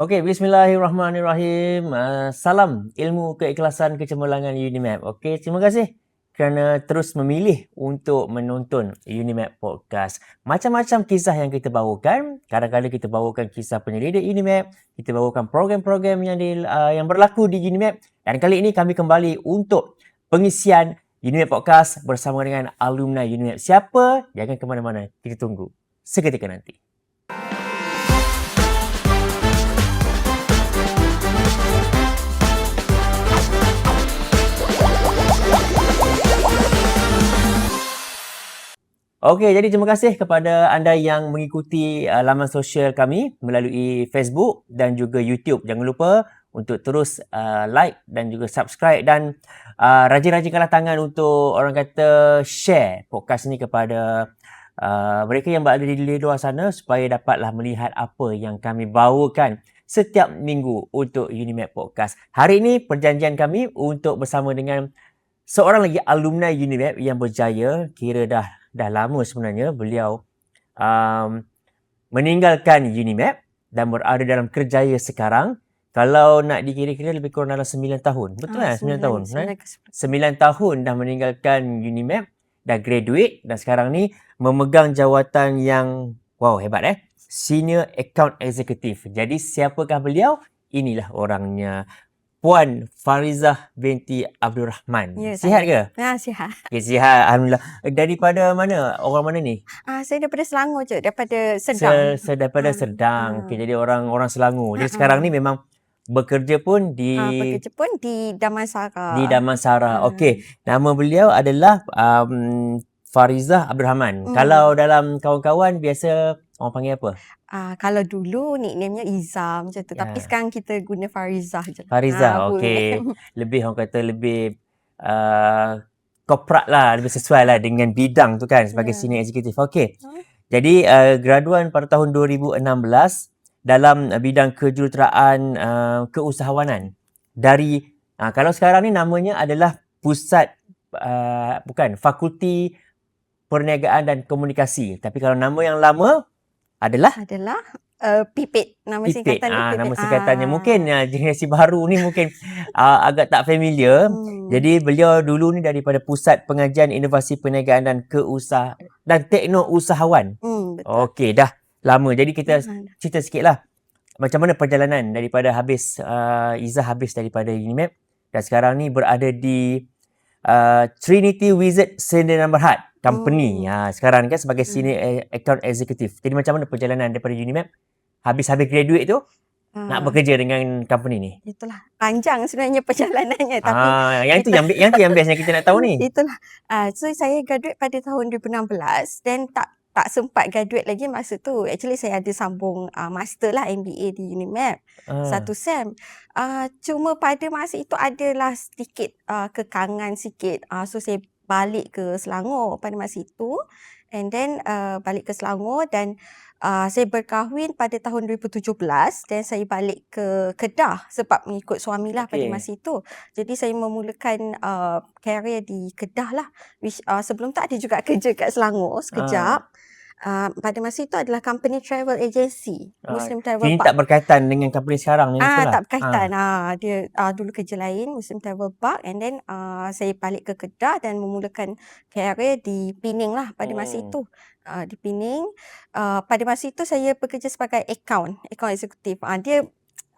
Okey, bismillahirrahmanirrahim. Uh, salam ilmu keikhlasan kecemerlangan Unimap. Okey, terima kasih kerana terus memilih untuk menonton Unimap Podcast. Macam-macam kisah yang kita bawakan. Kadang-kadang kita bawakan kisah penyelidik Unimap. Kita bawakan program-program yang di, uh, yang berlaku di Unimap. Dan kali ini kami kembali untuk pengisian Unimap Podcast bersama dengan alumni Unimap. Siapa? Jangan ke mana-mana. Kita tunggu seketika nanti. Okey, jadi terima kasih kepada anda yang mengikuti uh, laman sosial kami melalui Facebook dan juga YouTube. Jangan lupa untuk terus uh, like dan juga subscribe dan uh, rajin-rajinkanlah tangan untuk orang kata share podcast ini kepada uh, mereka yang berada di luar sana supaya dapatlah melihat apa yang kami bawakan setiap minggu untuk Unimap Podcast. Hari ini perjanjian kami untuk bersama dengan seorang lagi alumni Unimap yang berjaya kira dah dah lama sebenarnya beliau um, meninggalkan Unimap dan berada dalam kerjaya sekarang. Kalau nak dikira-kira lebih kurang dalam 9 tahun. Betul ah, kan? 9, 9 tahun. 9, 9 tahun dah meninggalkan Unimap, dah graduate dan sekarang ni memegang jawatan yang wow hebat eh. Senior Account Executive. Jadi siapakah beliau? Inilah orangnya. Puan Farizah binti Abdul Rahman. Ya, sihat ke? Ya, sihat. Ya, sihat. Alhamdulillah. Daripada mana? Orang mana ni? Ah, saya daripada Selangor je. Daripada Sedang. Se, se daripada hmm. Sedang. Hmm. Okay, jadi orang orang Selangor. Jadi sekarang ni memang bekerja pun di... Ah, bekerja pun di Damansara. Di Damansara. Hmm. Okey. Nama beliau adalah um, Farizah Abdul Rahman. Hmm. Kalau dalam kawan-kawan biasa orang panggil apa? Uh, kalau dulu nickname-nya Izzah macam tu. Yeah. Tapi ya. sekarang kita guna Farizah je. Farizah, uh, okey. lebih orang kata lebih uh, korporat lah. Lebih sesuai lah dengan bidang tu kan sebagai yeah. senior executive. Okey. Huh? Jadi uh, graduan pada tahun 2016 dalam bidang kejuruteraan uh, keusahawanan. Dari, uh, kalau sekarang ni namanya adalah pusat, uh, bukan, fakulti perniagaan dan komunikasi. Tapi kalau nama yang lama, adalah? Adalah uh, pipit. Nama pipit. singkatan ah, nama singkatannya. Ah. mungkin uh, generasi baru ni mungkin uh, agak tak familiar. Hmm. jadi beliau dulu ni daripada pusat pengajian inovasi perniagaan dan keusah dan tekno usahawan hmm, okey dah. Lama. Jadi kita hmm. cerita sikitlah macam mana perjalanan daripada habis uh, Izzah habis daripada Unimap dan sekarang ni berada di uh, Trinity Wizard Sdn Berhad company. Oh. Ha, sekarang kan sebagai hmm. senior hmm. account executive. Jadi macam mana perjalanan daripada Unimap? Habis-habis graduate tu, hmm. nak bekerja dengan company ni? Itulah. Panjang sebenarnya perjalanannya. Tapi ah, yang itu yang, yang itu yang yang kita nak tahu ni. Itulah. Uh, so saya graduate pada tahun 2016 dan tak tak sempat graduate lagi masa tu. Actually saya ada sambung uh, master lah MBA di Unimap. Uh. Satu SEM. Uh, cuma pada masa itu adalah sedikit uh, kekangan sikit. Uh, so saya balik ke Selangor pada masa itu and then uh, balik ke Selangor dan uh, saya berkahwin pada tahun 2017 dan saya balik ke Kedah sebab mengikut suami lah okay. pada masa itu. Jadi saya memulakan uh, career di Kedah lah which uh, sebelum tak ada juga kerja kat Selangor sekejap. Uh uh, pada masa itu adalah company travel agency uh, Muslim Travel Park. Ini tak berkaitan dengan company sekarang ni ah, tak berkaitan. Ah. Uh, dia uh, dulu kerja lain Muslim Travel Park and then uh, saya balik ke Kedah dan memulakan career di Pening lah pada masa hmm. itu. Uh, di Pening. Uh, pada masa itu saya bekerja sebagai account, account eksekutif. Uh, dia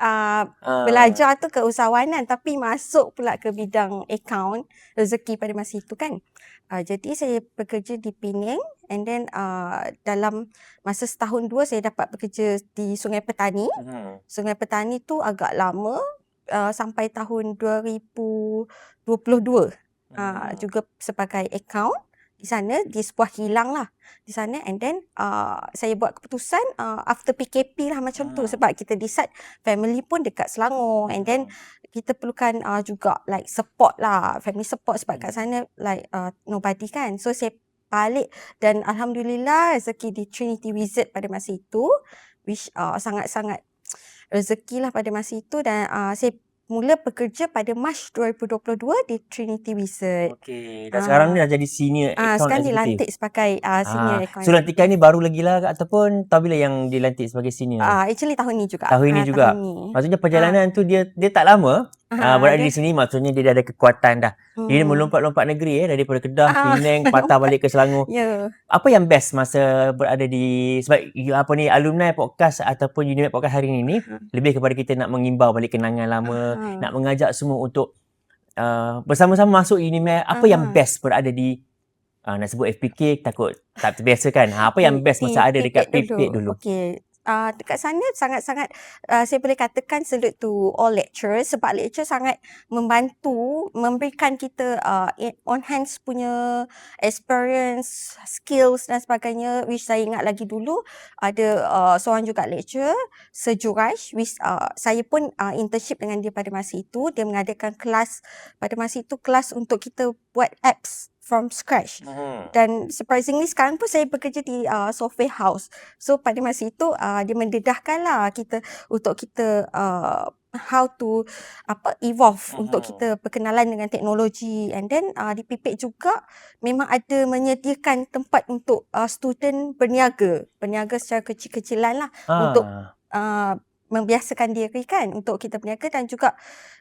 uh, uh. belajar tu keusahawanan tapi masuk pula ke bidang account rezeki pada masa itu kan. Uh, jadi saya bekerja di Penang and then uh, dalam masa setahun dua saya dapat bekerja di Sungai Petani. Uh-huh. Sungai Petani tu agak lama uh, sampai tahun 2022 uh-huh. uh, juga sebagai account di sana di sebuah kilang lah di sana and then uh, saya buat keputusan uh, after PKP lah macam tu hmm. sebab kita decide family pun dekat Selangor and then hmm. kita perlukan uh, juga like support lah family support sebab kat hmm. sana like uh, nobody kan so saya balik dan alhamdulillah rezeki di Trinity Wizard pada masa itu which uh, sangat-sangat rezeki lah pada masa itu dan uh, saya mula bekerja pada Mac 2022 di Trinity Wizard. Okey. Dan Ah. sekarang ni dah jadi senior Ah, account sekarang executive. dilantik sebagai uh, senior Ah, account so lantikan ni baru lagi lah ataupun tahu bila yang dilantik sebagai senior? Ah, actually tahun ni juga. Tahun ini Ah, juga. Tahun ni. Maksudnya perjalanan tu dia dia tak lama uh, berada dia- di sini maksudnya dia dah ada kekuatan dah. Dia Hmm. melompat-lompat negeri eh daripada Kedah, Ah. Penang, patah balik ke Selangor. Ya. Apa yang best masa berada di sebab apa ni alumni podcast ataupun Unimed podcast hari ini ni Hmm. lebih kepada kita nak mengimbau balik kenangan lama, Ah. nak mengajak semua untuk uh, bersama-sama masuk Unimed. Apa yang Aha. best berada di uh, nak sebut FPK takut tak terbiasa kan. Ha, apa yang best masa ada dekat PPK dulu? Okey. Uh, dekat sana sangat-sangat uh, saya boleh katakan salute to all lecturers sebab lecturer sangat membantu memberikan kita uh, on hands punya experience, skills dan sebagainya which saya ingat lagi dulu ada uh, seorang juga lecturer Sejuraj which uh, saya pun uh, internship dengan dia pada masa itu. Dia mengadakan kelas pada masa itu kelas untuk kita buat apps from scratch Hmm. dan surprisingly sekarang pun saya bekerja di uh, software house. So pada masa itu uh, dia mendedahkan lah kita untuk kita uh, how to apa evolve Mhm. untuk kita berkenalan dengan teknologi and then uh, di PIPIK juga memang ada menyediakan tempat untuk uh, student berniaga berniaga secara kecil-kecilan lah untuk Ah. uh, membiasakan diri kan untuk kita berniaga dan juga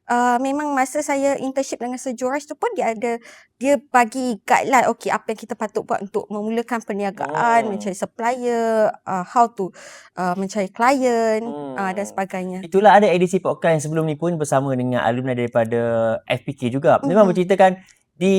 uh, memang masa saya internship dengan Sejuraj tu pun dia ada dia bagi guideline okey apa yang kita patut buat untuk memulakan perniagaan, Oh. mencari supplier, uh, how to uh, mencari klien uh, dan Hmm. sebagainya. Itulah ada edisi podcast yang sebelum ni pun bersama dengan alumni daripada FPK juga. Memang Mhm. menceritakan di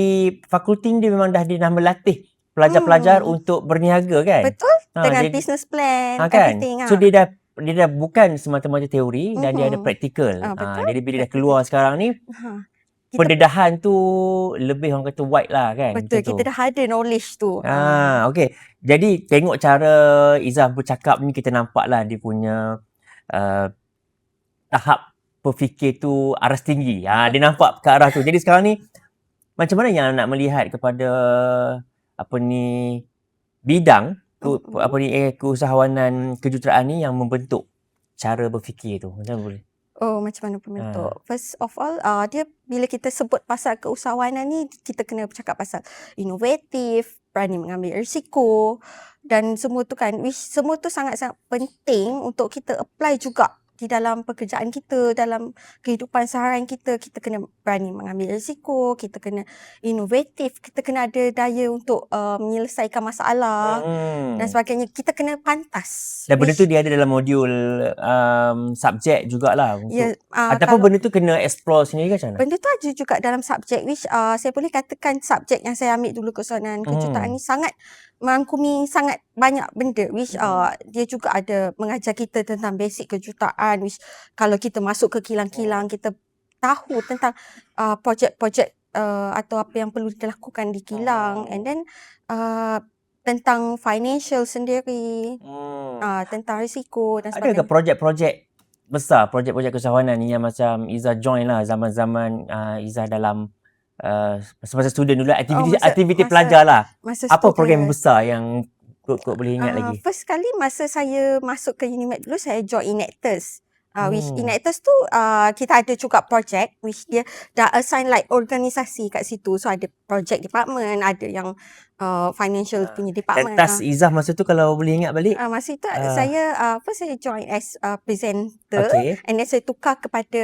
fakulti dia memang dah dia dah melatih pelajar-pelajar Hmm. untuk berniaga kan. Betul Ha, dengan jadi- business plan ha, kan? everything So ah. dia dah dia dah bukan semata-mata teori dan dia ada Mhm. praktikal. Ah, Ha, betul. jadi bila dah keluar sekarang ni Ha. Kita- pendedahan tu lebih orang kata wide lah kan. Betul tu. kita dah ada knowledge tu. Ah, okey. Jadi tengok cara Izzah bercakap ni kita nampak lah dia punya uh, tahap berfikir tu aras tinggi. Ha, dia nampak ke arah tu. Jadi sekarang ni macam mana yang nak melihat kepada apa ni bidang ke, Mm-mm. apa ni eh, keusahawanan kejuruteraan ni yang membentuk cara berfikir tu. Macam mana boleh? Oh, macam mana pembentuk? First of all, uh, dia bila kita sebut pasal keusahawanan ni, kita kena bercakap pasal inovatif, berani mengambil risiko dan semua tu kan, which semua tu sangat-sangat penting untuk kita apply juga di dalam pekerjaan kita, dalam kehidupan seharian kita, kita kena berani mengambil risiko, kita kena inovatif, kita kena ada daya untuk uh, menyelesaikan masalah Hmm. dan sebagainya. Kita kena pantas. Dan benda tu dia ada dalam modul um, subjek jugalah untuk ya, uh, Ataupun kalau- benda tu kena explore sendiri ke macam mana? Benda tu ada juga dalam subjek which uh, saya boleh katakan subjek yang saya ambil dulu kesusahan kejutaan Hmm. ni sangat merangkumi sangat banyak benda which uh, Hmm. dia juga ada mengajar kita tentang basic kejutaan which kalau kita masuk ke kilang-kilang kita tahu tentang uh, projek-projek uh, atau apa yang perlu dilakukan di kilang Oh. and then uh, tentang financial sendiri Hmm. uh, tentang risiko dan Ada ke sebagainya. projek-projek besar, projek-projek kesawanan ni yang macam Izzah join lah zaman-zaman uh, Izzah dalam uh, masa-masa student dulu aktiviti Oh, masa- aktiviti masa pelajar lah. Masa Apa student. program besar yang kok-kok boleh ingat Ah, lagi? First kali masa saya masuk ke Unimed dulu saya join Enactors. Uh, which Hmm. Enactors tu uh, kita ada juga project which dia dah assign like organisasi kat situ. So ada project department, ada yang uh, financial Ah, punya department. tas Izzah masa tu kalau boleh ingat balik. Uh, masa itu Ah. saya uh, first saya join as uh, presenter Okay. and then saya tukar kepada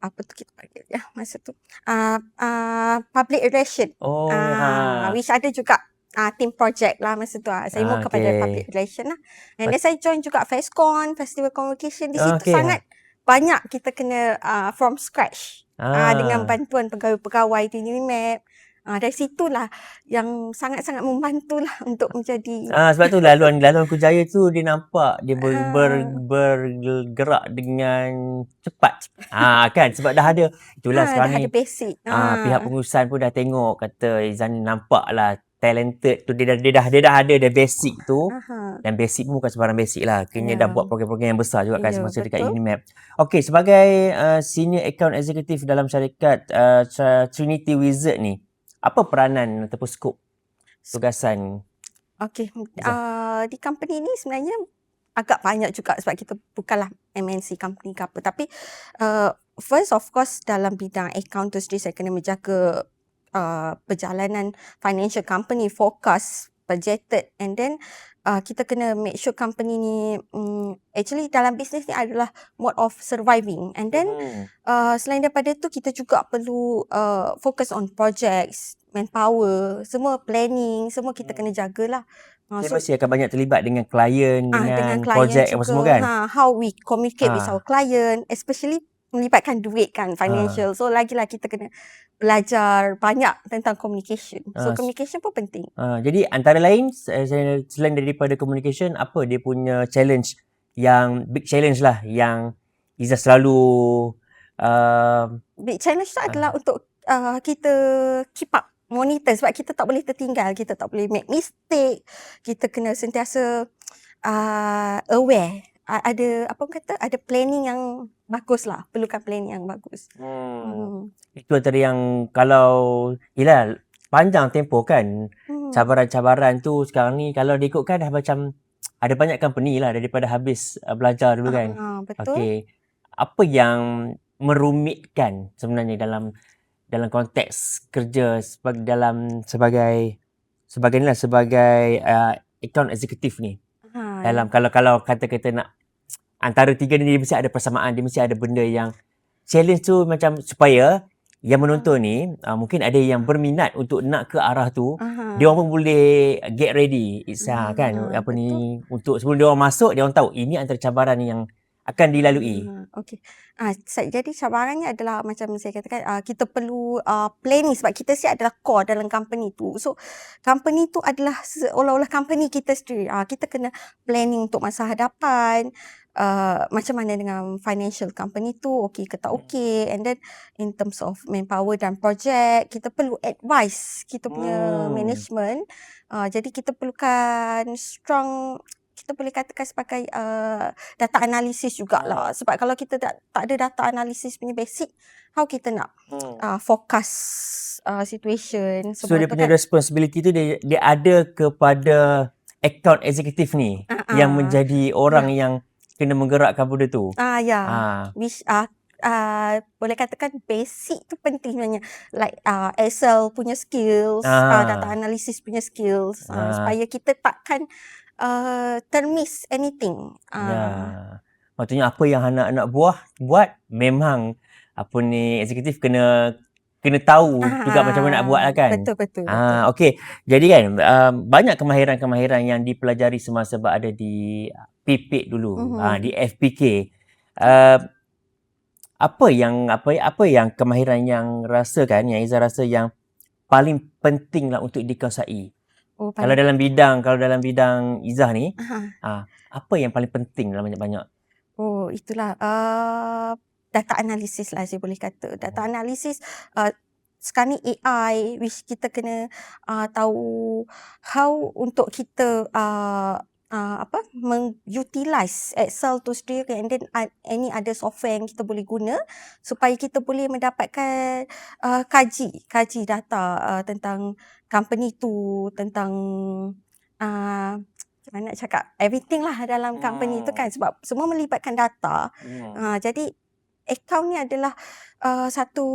apa tu kita panggil ya masa tu uh, uh, public relation Oh, Ah, ha. which ada juga ah team project lah masa tu ah. Saya Ah, move kepada okay. public relation lah. And then saya join juga FESCON, Festival Convocation. Di situ okay. sangat banyak kita kena ah, from scratch. Ah. dengan bantuan pegawai-pegawai di Unimed. Ah, dari situlah yang sangat-sangat membantu lah untuk menjadi Ah sebab tu laluan laluan Kujaya tu dia nampak dia ber, Ah. ber, bergerak dengan cepat. Ah kan sebab dah ada itulah ah, sekarang dah ni ada basic. Ah, pihak pengurusan pun dah tengok kata Izan ni nampak lah talented tu dia dah dia dah dia dah ada the basic tu Aha. dan basic pun bukan sebarang basic lah. Kena Ya. dah buat program-program yang besar juga kan Ya, semasa dekat betul. Unimap. Okey, sebagai uh, senior account executive dalam syarikat uh, Trinity Wizard ni, apa peranan ataupun skop tugasan? Okey, uh, di company ni sebenarnya agak banyak juga sebab kita bukanlah MNC company ke apa tapi uh, first of course dalam bidang account tu sendiri saya kena menjaga uh, perjalanan financial company forecast budgeted and then uh, kita kena make sure company ni um, actually dalam bisnes ni adalah mode of surviving and then Hmm. uh, selain daripada tu kita juga perlu uh, focus on projects manpower semua planning semua kita Hmm. kena jagalah uh, Dia masih akan banyak terlibat dengan klien, Ah, dengan, klien projek apa semua kan? Ha, how we communicate with Ah. our client, especially melibatkan duit kan, financial. So lagilah kita kena belajar banyak tentang communication. So s- communication pun penting. Uh, jadi antara lain se- selain daripada communication apa dia punya challenge yang big challenge lah yang Izzah selalu uh, Big challenge tu Ah. adalah untuk uh, kita keep up monitor sebab kita tak boleh tertinggal, kita tak boleh make mistake. Kita kena sentiasa uh, aware. A- ada apa kata ada planning yang bagus lah perlukan planning yang bagus hmm, hmm. itu antara yang kalau yelah panjang tempoh kan Hmm. cabaran-cabaran tu sekarang ni kalau diikutkan dah macam ada banyak company lah daripada habis uh, belajar dulu kan. Ah, betul Okey. Apa yang merumitkan sebenarnya dalam dalam konteks kerja sebagai dalam sebagai sebagai ni lah sebagai uh, account executive ni. ha, Dalam kalau kalau kata kita nak antara tiga ni dia mesti ada persamaan, dia mesti ada benda yang challenge tu macam supaya yang menonton ni uh, mungkin ada yang berminat untuk nak ke arah tu Aha. dia orang pun boleh get ready Itza Ah, kan apa ni untuk sebelum dia orang masuk dia orang tahu ini antara cabaran yang akan dilalui. Ah, Okey. Ah, jadi cabarannya adalah macam saya katakan ah, kita perlu ah, planning sebab kita si adalah core dalam company tu. So company tu adalah seolah-olah company kita sendiri. Ah, kita kena planning untuk masa hadapan. Uh, macam mana dengan financial company tu okey ke tak okey and then in terms of manpower dan project kita perlu advice kita punya Hmm. management. Uh, jadi kita perlukan strong kita boleh katakan sebagai uh, data analisis jugalah. Sebab kalau kita tak, tak ada data analisis punya basic how kita nak uh, forecast uh, situation? So dia punya responsibility tu dia dia ada kepada account executive ni Ah, yang ah. menjadi orang yang kena menggerakkan benda tu. ah ya Ah. which uh, uh, boleh katakan basic tu penting sebenarnya like uh, Excel punya skills Ah. uh, data analysis punya skills uh, Ah. supaya kita takkan uh, termiss anything uh, Ya. Maksudnya apa yang anak-anak buah buat memang apa ni eksekutif kena kena tahu juga macam mana nak buat lah kan. Ah, betul betul, Ah, okey. Jadi kan um, banyak kemahiran-kemahiran yang dipelajari semasa berada di PIPIK dulu, Mhm. ah, di FPK. Uh, apa yang apa apa yang kemahiran yang rasakan yang Izzah rasa yang paling penting lah untuk dikuasai. oh, Kalau dalam bidang kalau dalam bidang Izzah ni, Aha. apa yang paling penting dalam banyak-banyak? Oh, itulah uh, data analisis lah saya boleh kata. Data analisis uh, sekarang ni AI which kita kena uh, tahu how untuk kita uh, uh, apa mengutilize Excel tu sendiri and then uh, any other software yang kita boleh guna supaya kita boleh mendapatkan uh, kaji kaji data uh, tentang company tu tentang uh, macam mana nak cakap everything lah dalam company tu Hmm. kan sebab semua melibatkan data Hmm. uh, jadi account ni adalah uh, satu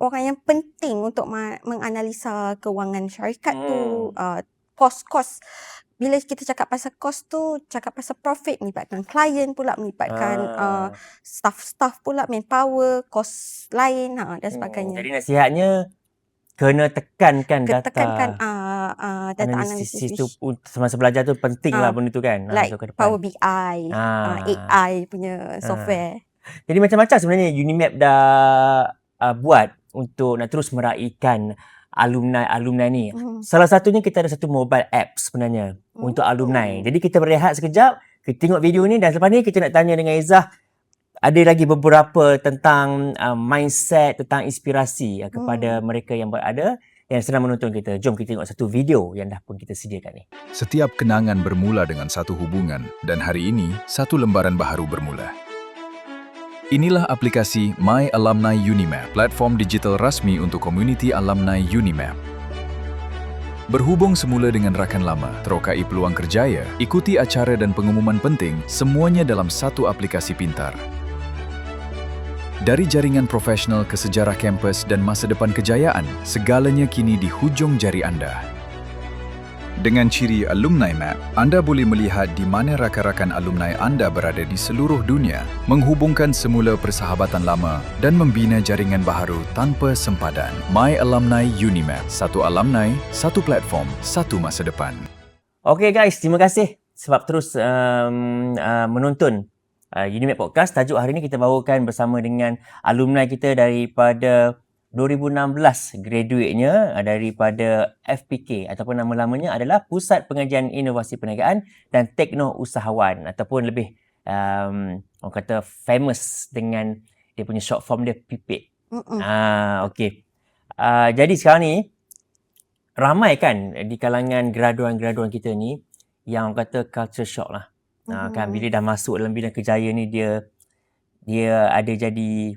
orang yang penting untuk ma- menganalisa kewangan syarikat tu Hmm. uh, kos-kos bila kita cakap pasal kos tu cakap pasal profit melibatkan klien pula melibatkan uh, Ah. staff-staff pula manpower kos lain ha, dan Hmm, sebagainya Jadi nasihatnya kena tekankan data. ketekankan uh, uh, data analisis analisis tu semasa belajar tu penting lah Ah, benda tu kan. Like depan. Power BI, uh, Ah. AI punya software. Jadi macam-macam sebenarnya Unimap dah uh, buat untuk nak terus meraihkan alumni-alumni ni. Hmm. Salah satunya kita ada satu mobile app sebenarnya Hmm. untuk alumni. Jadi kita berehat sekejap, kita tengok video ni dan selepas ni kita nak tanya dengan Izzah ada lagi beberapa tentang uh, mindset, tentang inspirasi uh, kepada mereka yang berada yang sedang menonton kita. Jom kita tengok satu video yang dah pun kita sediakan ni. Setiap kenangan bermula dengan satu hubungan dan hari ini satu lembaran baharu bermula. Inilah aplikasi My Alumni Unimap, platform digital rasmi untuk komuniti alumni Unimap. Berhubung semula dengan rakan lama, terokai peluang kerjaya, ikuti acara dan pengumuman penting, semuanya dalam satu aplikasi pintar. Dari jaringan profesional ke sejarah kampus dan masa depan kejayaan, segalanya kini di hujung jari anda. Dengan ciri Alumni Map, anda boleh melihat di mana rakan-rakan alumni anda berada di seluruh dunia, menghubungkan semula persahabatan lama dan membina jaringan baharu tanpa sempadan. My Alumni Unimap, satu alumni, satu platform, satu masa depan. Okay guys, terima kasih sebab terus um, uh, menonton uh, Unimap Podcast. Tajuk hari ini kita bawakan bersama dengan alumni kita daripada 2016 graduate-nya uh, daripada FPK ataupun nama lamanya adalah Pusat Pengajian Inovasi Perniagaan dan Tekno Usahawan ataupun lebih um, orang kata famous dengan dia punya short form dia PIPIK. Mm-mm. Ah, okey. Uh, jadi sekarang ni ramai kan di kalangan graduan-graduan kita ni yang orang kata culture shock lah. Uh, kan bila dah masuk dalam bidang kerjaya ni dia dia ada jadi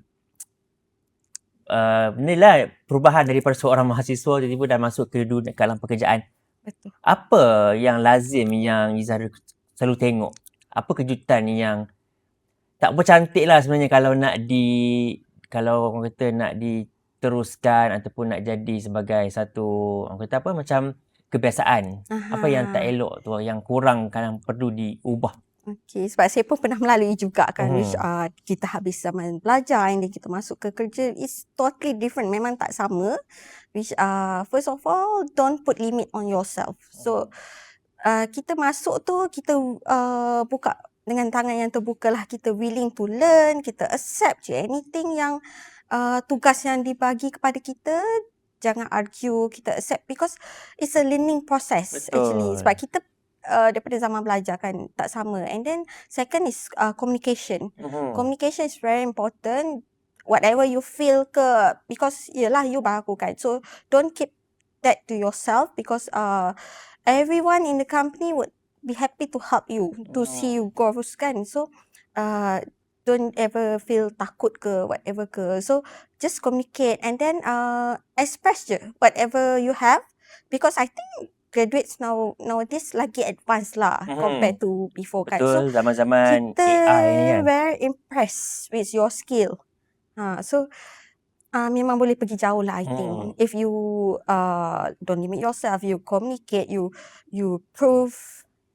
uh, ni lah perubahan daripada seorang mahasiswa tiba-tiba dah masuk ke dunia ke dalam pekerjaan. Betul. Apa yang lazim yang Izzah selalu tengok? Apa kejutan yang tak bercantik lah sebenarnya kalau nak di kalau orang kata nak diteruskan ataupun nak jadi sebagai satu orang kata apa macam kebiasaan. Apa yang tak Aha. elok tu yang kurang kadang perlu diubah. Okey, sebab saya pun pernah melalui juga kan which uh, kita habis zaman belajar and then kita masuk ke kerja is totally different. Memang tak sama. Which uh, first of all don't put limit on yourself. So uh, kita masuk tu kita uh, buka dengan tangan yang terbuka lah. Kita willing to learn, kita accept je anything yang uh, tugas yang dibagi kepada kita jangan argue, kita accept because it's a learning process actually. Betul. Sebab kita uh, daripada zaman belajar kan tak sama. And then second is uh, communication. Mhm. Communication is very important. Whatever you feel ke because yelah you baru kan. So don't keep that to yourself because uh, everyone in the company would be happy to help you to see you grow kan. So uh, don't ever feel takut ke whatever ke. So just communicate and then uh, express je whatever you have because I think graduates now nowadays lagi advanced lah Mhm. compared to before kan. So Betul zaman-zaman kita AI ni kan. very impressed with your skill. Ha, so uh, memang boleh pergi jauh lah I think. Hmm. If you uh, don't limit yourself, you communicate, you you prove,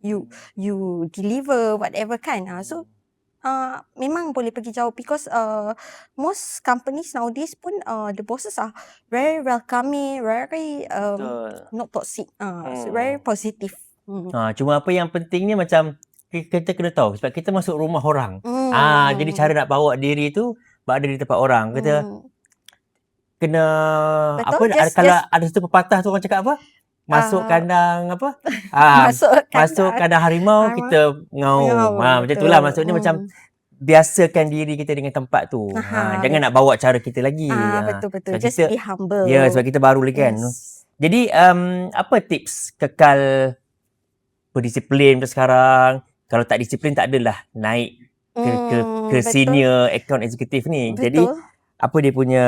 you you deliver whatever kan. Uh, so uh, memang boleh pergi jauh because uh, most companies nowadays pun uh, the bosses are very welcoming, very um, Betul. not toxic, uh, so Hmm. very positive. Hmm. Ha, cuma apa yang pentingnya macam ki- kita kena tahu sebab kita masuk rumah orang. Hmm. Ah, jadi cara nak bawa diri tu berada di tempat orang. Kita Hmm. kena Betul, apa just- kalau just- ada satu pepatah tu orang cakap apa? Masuk Ah. kandang apa? Ah, masuk masuk kandang harimau harimau, kita ngaum. Ha, macam itulah maksudnya macam biasakan diri kita dengan tempat tu. Ha, Aha, jangan nak bawa cara kita lagi. Ah, Ha. betul betul. sebab Just kita- be humble. Ya, sebab kita baru lagi kan. Yes. Jadi um, apa tips kekal berdisiplin macam sekarang? Kalau tak disiplin tak adalah naik ke ke, Hmm, ke betul. senior account executive ni. Betul. Jadi apa dia punya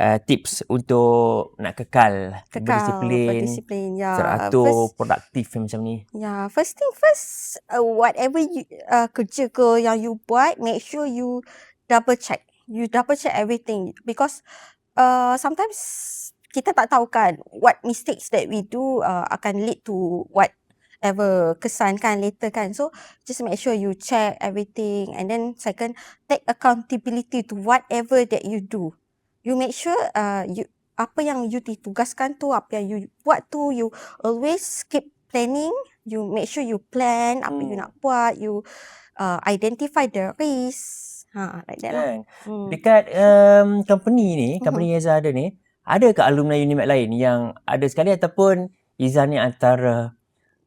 uh, tips untuk nak kekal, Kekal berdisiplin, berdisiplin. Ya. teratur, First, produktif macam ni. ya, first thing first, uh, whatever you uh, kerja ke yang you buat, make sure you double check. You double check everything because uh, sometimes kita tak tahu kan what mistakes that we do uh, akan lead to whatever kesan kan later kan. So just make sure you check everything and then second take accountability to whatever that you do. You make sure uh, you apa yang you ditugaskan tu, apa yang you buat tu, you always keep planning. You make sure you plan apa you Hmm. nak buat. You uh, identify the risk. Ha, like that lah. Kan? Hmm. Dekat um, company ni, company Izzah ada ni, ada ke alumni Unimed lain yang ada sekali ataupun Izzah ni antara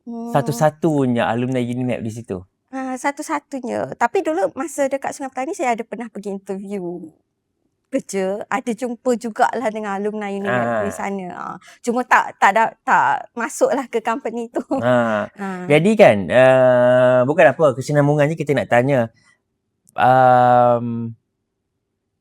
Hmm. satu-satunya alumni Unimed di situ? Ah, satu-satunya. Tapi dulu masa dekat Sungai Petani saya ada pernah pergi interview kerja. Ada jumpa jugalah dengan alumni Unimed di Ah. sana. Ah, cuma tak tak ada tak masuklah ke company tu. Ha. Ah. Jadi kan, uh, bukan apa, kesinambungannya kita nak tanya, um,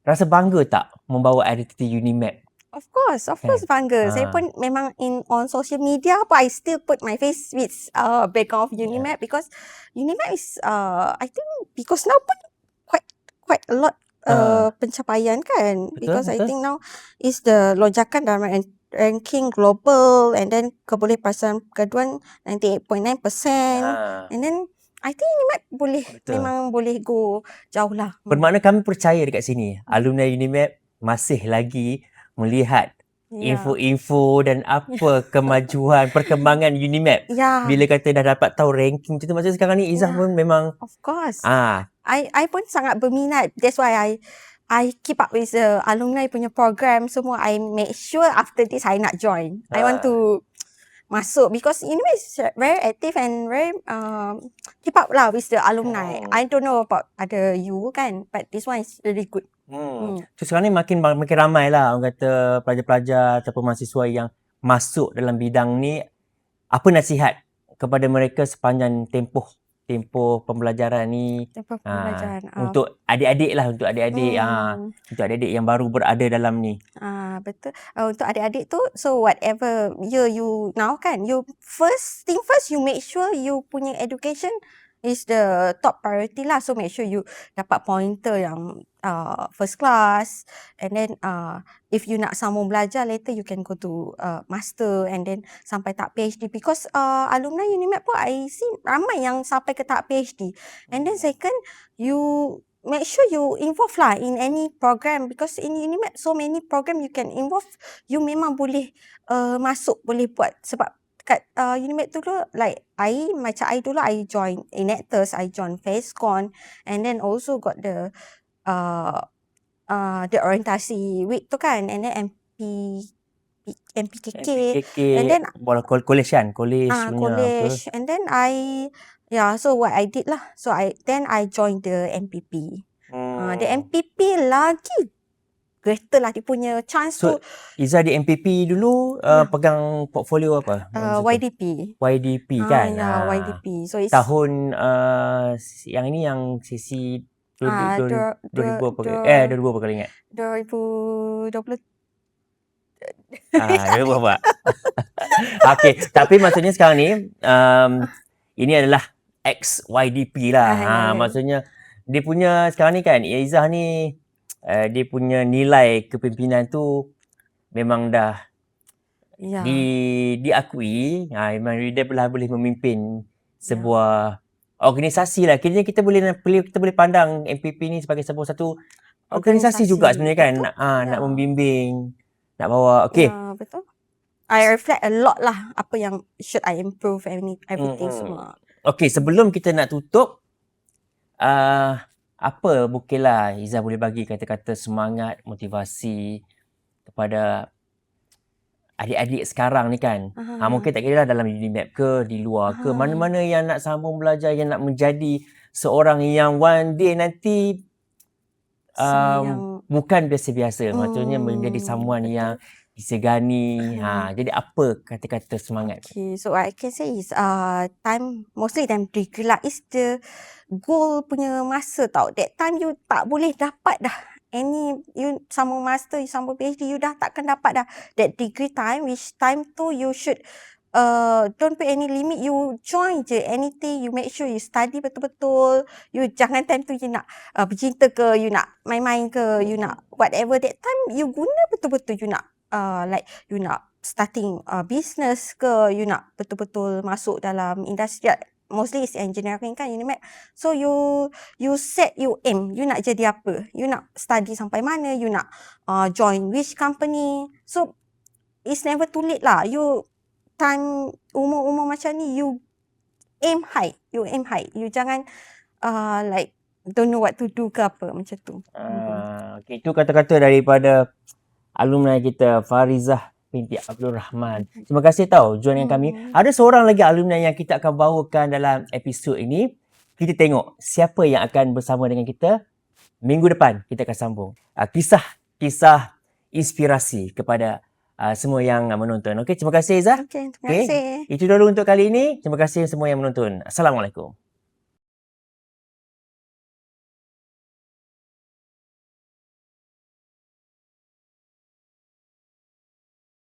rasa bangga tak membawa identiti Unimap? Of course, of course bangga. Saya Ah. pun memang in on social media apa I still put my face with uh background of Unimap because Unimap is uh I think because now pun quite quite a lot uh, pencapaian kan Betul, because I betul. think now is the lonjakan dalam ran- ranking global and then kebolehpasan keduan 98.9% Ah, and then I think Unimed boleh Betul. memang boleh go jauh lah. Bermakna kami percaya dekat sini. Alumni Unimap masih lagi melihat Ya. info-info dan apa kemajuan, perkembangan Unimap. Ya, Bila kata dah dapat tahu ranking macam tu macam sekarang ni Izzah Ya. pun memang of course. ah I I pun sangat berminat. That's why I I keep up with the alumni punya program semua. I make sure after this I nak join. I want Ah. to masuk because Unimed is very active and very um keep up lah with the alumni. Oh. I don't know about other you kan, but this one is really good. Hmm. Hmm. So sekarang ni makin makin ramai lah orang kata pelajar-pelajar ataupun mahasiswa yang masuk dalam bidang ni apa nasihat kepada mereka sepanjang tempoh tempoh pembelajaran ni Tempat ah, pembelajaran. Ah, untuk adik-adik lah untuk adik-adik ah hmm. untuk adik-adik yang baru berada dalam ni. Ah betul. Uh, untuk adik-adik tu so whatever year you now kan you first thing first you make sure you punya education is the top priority lah. So make sure you dapat pointer yang uh, first class and then uh, if you nak sambung belajar later you can go to uh, master and then sampai tahap PhD because uh, alumni Unimed pun I see ramai yang sampai ke tahap PhD. And then second you make sure you involve lah in any program because in Unimed so many program you can involve. You memang boleh uh, masuk boleh buat. Sebab kat uh, Unimed tu dulu like I macam I dulu I join Enactors I join FaceCon and then also got the uh, uh, the orientasi week tu kan and then MP MPKK MPKK and then bola kol- college kan college ah punya college and then I yeah so what I did lah so I then I joined the MPP apa. Ah, the Hmm. MPP lagi greater lah dia punya chance So, tu Izzah di MPP dulu uh, Ya. pegang portfolio apa? uh? YDP. YDP Ah, kan. ya, Ah. YDP. So it's Tahun uh, yang ini yang sesi ah, 2000 dua- 2000 apa dua- kali? Eh 2000 apa kali ingat? 2020 Ah, 2000 apa? Okey, tapi maksudnya sekarang ni um, ini adalah ex YDP lah. Ah, ya, Ha, ya. maksudnya dia punya sekarang ni kan Izzah ni uh, dia punya nilai kepimpinan tu memang dah ya. di diakui ha memang dia telah boleh memimpin sebuah organisasi lah kira kita boleh boleh kita boleh pandang MPP ni sebagai sebuah satu organisasi, Organisasi, juga sebenarnya kan betul. nak ha, nak Ya. membimbing nak bawa okey Ya, betul. I reflect a lot lah apa yang should I improve any everything Mm-mm. semua. okey sebelum kita nak tutup uh, apa mungkinlah Izzah boleh bagi kata-kata semangat motivasi kepada adik-adik sekarang ni kan Aha. Ha, mungkin tak kira lah dalam Unimap ke, di luar ke, Ah. mana-mana yang nak sambung belajar, yang nak menjadi seorang yang one day nanti So, um, yang bukan biasa-biasa. Maksudnya Hmm, menjadi someone betul. yang disegani. Ha, jadi apa kata-kata semangat? Okay, so what I can say is uh time mostly time degree lah is the goal punya masa tau. That time you tak boleh dapat dah any you sambung master, you sambung PhD, you dah takkan dapat dah. That degree time which time tu you should uh don't put any limit. You join je anything you make sure you study betul-betul. You jangan time tu you nak uh, bercinta ke you nak main-main ke you nak whatever. That time you guna betul-betul. You nak uh, like you nak starting uh, business ke you nak betul-betul masuk dalam industri mostly is engineering. Kan Unimed so you you set you aim. You nak jadi apa? You nak study sampai mana? You nak uh, join which company? So it's never too late lah. You time umur-umur macam ni you aim high. You aim high. You jangan uh, like don't know what to do ke apa. Macam tu. Uh, okay, itu kata-kata daripada alumni kita Farizah binti Abdul Rahman. Terima kasih tau join dengan kami. Hmm. Ada seorang lagi alumni yang kita akan bawakan dalam episod ini. Kita tengok siapa yang akan bersama dengan kita minggu depan kita akan sambung. Kisah-kisah inspirasi kepada uh, semua yang menonton. Okey, terima kasih Izzah. okay terima Okay. kasih Itu dulu untuk kali ini. Terima kasih semua yang menonton. Assalamualaikum.